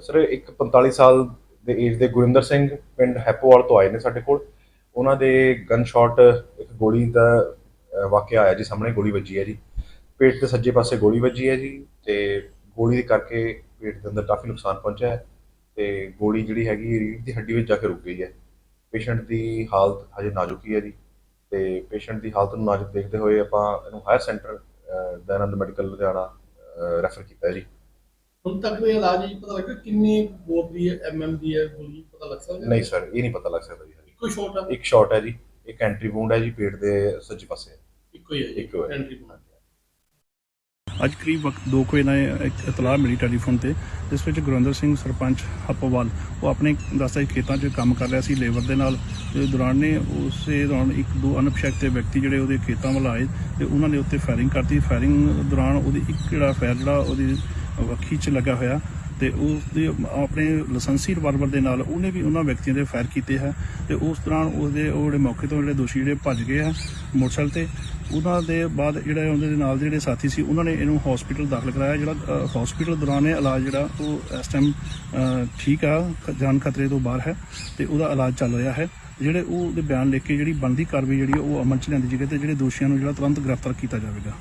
Sir, ਇੱਕ 45 ਸਾਲ ਦੇ ਏਜ ਦੇ ਗੁਰਿੰਦਰ ਸਿੰਘ ਪਿੰਡ ਹੈਪੋਵਾਲ ਤੋਂ ਆਏ ਨੇ ਸਾਡੇ ਕੋਲ। ਉਹਨਾਂ ਦੇ ਗਨ ਸ਼ਾਟ ਇੱਕ ਗੋਲੀ ਦਾ ਵਾਕਿਆ ਆਇਆ ਜੀ, ਸਾਹਮਣੇ ਗੋਲੀ ਵੱਜੀ ਹੈ ਜੀ। ਪੇਟ ਦੇ ਸੱਜੇ ਪਾਸੇ ਗੋਲੀ ਵੱਜੀ ਹੈ ਜੀ ਤੇ ਗੋਲੀ ਦੇ ਕਰਕੇ ਪੇਟ ਦੇ ਅੰਦਰ ਕਾਫੀ ਨੁਕਸਾਨ ਪਹੁੰਚਿਆ ਹੈ ਤੇ ਗੋਲੀ ਜਿਹੜੀ ਹੈਗੀ ਰੀੜ੍ਹ ਦੀ ਹੱਡੀ ਵਿੱਚ ਜਾ ਕੇ ਰੁਕ ਗਈ ਹੈ। ਪੇਸ਼ੈਂਟ ਦੀ ਹਾਲਤ ਹਜੇ ਨਾਜ਼ੁਕ ਹੀ ਹੈ ਜੀ ਤੇ ਪੇਸ਼ੈਂਟ ਦੀ ਹਾਲਤ ਨੂੰ ਨਾਜ਼ੁਕ ਦੇਖਦੇ ਹੋਏ ਆਪਾਂ ਇਹਨੂੰ higher centre Dayanand medical Ludhiana refer ਕੀਤਾ ਜੀ। ਹੁਣ ਤੱਕ ਦੇ ਇਲਾਜ ਹੀ ਪਤਾ ਲੱਗਾ ਕਿੰਨੀ ਬੋਰ ਦੀ ਹੈ ਐਮਐਮ ਦੀ ਹੈ ਗੋਲੀ ਪਤਾ ਲੱਗ ਸਕਦਾ? ਨਹੀਂ ਸਰ ਇਹ ਨਹੀਂ ਪਤਾ ਲੱਗ ਸਕਦਾ ਜੀ। ਇੱਕੋ ਸ਼ਾਟ ਆ ਇੱਕ ਸ਼ਾਟ ਹੈ ਜੀ ਇੱਕ ਐਂਟਰੀ ਵੂੰਡ ਹੈ ਜੀ ਪੇਟ ਦੇ ਸੱਜੇ ਪਾਸੇ। ਇੱਕੋ ਹੀ ਹੈ ਜੀ ਇੱਕੋ ਹੈ। ਐਂਟਰੀ ਪੁਆਇੰਟ ਅੱਜ ਕਰੀਬ ਵਕਤ 2 ਵਜੇ ਨਾਲ ਇੱਕ ਇਤਲਾਹ ਮਿਲੀ ਟੈਲੀਫੋਨ ਤੇ ਜਿਸ ਵਿੱਚ ਗੁਰਿੰਦਰ ਸਿੰਘ ਸਰਪੰਚ ਹੱਪੋਵਾਲ ਉਹ ਆਪਣੇ ਦੱਸਦਾ ਖੇਤਾਂ 'ਚ ਕੰਮ ਕਰ ਰਿਹਾ ਸੀ ਲੇਬਰ ਦੇ ਨਾਲ। ਤੇ ਦੌਰਾਨ ਨੇ ਉਸੇ ਦੌਰਾਨ ਇੱਕ ਦੋ ਅਣਪਛਾਤੇ ਵਿਅਕਤੀ ਜਿਹੜੇ ਉਹਦੇ ਖੇਤਾਂ ਵੱਲ ਆਏ ਤੇ ਉਹਨਾਂ ਨੇ ਉੱਤੇ ਫਾਇਰਿੰਗ ਕਰਤੀ। ਫਾਇਰਿੰਗ ਦੌਰਾਨ ਉਹਦੀ ਇੱਕ ਜਿਹੜਾ ਫਾਇਰ ਜਿਹੜਾ ਉਹਦੀ ਵੱਖੀ 'ਚ ਲੱਗਾ ਹੋਇਆ ਤੇ ਉਸ ਦੇ ਆਪਣੇ ਲਾਇਸੈਂਸੀ ਰਿਵਾਲਵਰ ਦੇ ਨਾਲ ਉਹਨੇ ਵੀ ਉਹਨਾਂ ਵਿਅਕਤੀਆਂ ਦੇ ਫਾਇਰ ਕੀਤੇ ਹੈ ਤੇ ਉਸ ਦੌਰਾਨ ਉਹਦੇ ਉਹ ਜਿਹੜੇ ਮੌਕੇ ਤੋਂ ਜਿਹੜੇ ਦੋਸ਼ੀ ਜਿਹੜੇ ਭੱਜ ਗਏ ਆ ਮੋਟਰਸਾਈਕਲ ਤੇ, ਉਹਨਾਂ ਦੇ ਬਾਅਦ ਜਿਹੜਾ ਉਹਦੇ ਦੇ ਨਾਲ ਦੇ ਜਿਹੜੇ ਸਾਥੀ ਸੀ, ਉਹਨਾਂ ਨੇ ਇਹਨੂੰ ਹਸਪੀਟਲ ਦਾਖਲ ਕਰਾਇਆ, ਜਿਹੜਾ ਹਸਪੀਟਲ ਦੌਰਾਨ ਇਹ ਇਲਾਜ ਜਿਹੜਾ ਉਹ ਇਸ ਟਾਈਮ ਠੀਕ ਆ ਜਾਨ ਖਤਰੇ ਤੋਂ ਬਾਹਰ ਹੈ ਤੇ ਉਹਦਾ ਇਲਾਜ ਚੱਲ ਰਿਹਾ ਹੈ। ਜਿਹੜੇ ਉਹ ਦੇ ਬਿਆਨ ਲਿਖ ਕੇ ਜਿਹੜੀ ਬਣਦੀ ਕਾਰਵਾਈ ਜਿਹੜੀ ਆ, ਉਹ ਅਮਲ ਚ ਲਿਆਂਦੀ ਜਾਏਗੀ ਤੇ ਜਿਹੜੇ ਦੋਸ਼ੀਆਂ ਨੂੰ ਜਿਹੜਾ ਤੁਰੰਤ ਗ੍ਰਿਫਤਾਰ ਕੀਤਾ ਜਾਵੇਗਾ।